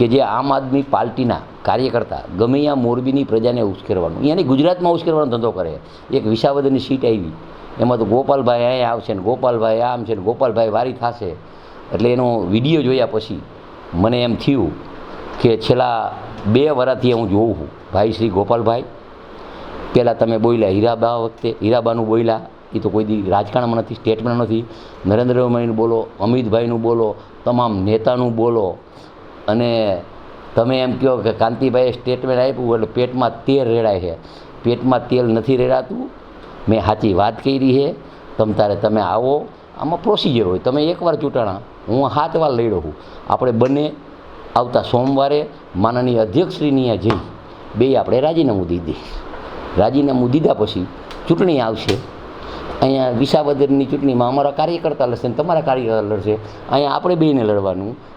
કે જે આમ આદમી પાર્ટીના કાર્યકર્તા ગમે ત્યાં મોરબીની પ્રજાને ઉશ્કેરવાનું. અહીંયાની ગુજરાતમાં ઉશ્કેરવાનો ધંધો કરે. એક વિસાવદરની સીટ આવી. એમાં તો ગોપાલભાઈ અહીંયા આવશે ને ગોપાલભાઈ આમ છે ને ગોપાલભાઈ વારી થશે. એટલે એનો વીડિયો જોયા પછી મને એમ થયું કે છેલ્લા બે વર્ષથી હું જોઉં છું. ભાઈ શ્રી ગોપાલભાઈ પહેલાં તમે બોલ્યા હીરાબા વખતે, હીરાબાનું બોલ્યા. એ તો કોઈ દી રાજકારણમાં નથી સ્ટેટમેન્ટ નથી. નરેન્દ્રભાઈનું બોલો, અમિતભાઈનું બોલો, તમામ નેતાનું બોલો. અને તમે એમ કહો કે કાંતિભાઈએ સ્ટેટમેન્ટ આપ્યું એટલે પેટમાં તેલ રેડાય છે. પેટમાં તેલ નથી રેડાતું. મેં સાચી વાત કરી છે. તમ તારે તમે આવો. આમાં પ્રોસિજર હોય. તમે એકવાર ચૂંટાણા. હું સાત વાર લડ્યો રહું. આપણે બંને આવતા સોમવારે માનનીય અધ્યક્ષશ્રીની જઈ. બે આપણે રાજીનામું દીધી રાજીનામું દીધા પછી ચૂંટણી આવશે. અહીંયા વિસાવદરની ચૂંટણીમાં અમારા કાર્યકર્તા લડશે ને તમારા કાર્યકર્તા લડશે. અહીંયા આપણે બેને લડવાનું.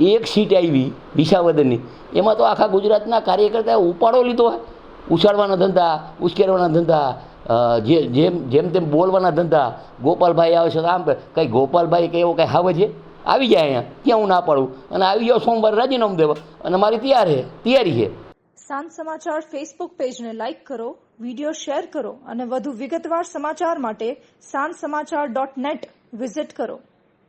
એક સીટ આવી વિસાવદરની. એમાં તો આખા ગુજરાતના કાર્યકર્તાએ ઉપાડો લીધો હોય. ઉછાળવાના ધંધા, ઉશ્કેરવાના ધંધા જે, જેમ જેમ તેમ બોલવાના ધંધા. ગોપાલભાઈ આવે છે આમ કંઈ ગોપાલભાઈ કે એવો કંઈ હાવે છે? આવી જાય અહીંયા ક્યાં હું ના પાડું. અને આવી જાઓ સોમવારે રાજીનામું દેવા. અને મારી તૈયાર છે, તૈયારી છે. સાંજ સમાચાર ફેસબુક પેજને લાઇક કરો વીડિયો શેર કરો અને વધુ વિગતવાર સમાચાર માટે સાંજ સમાચાર ડોટ નેટ વિઝિટ કરો.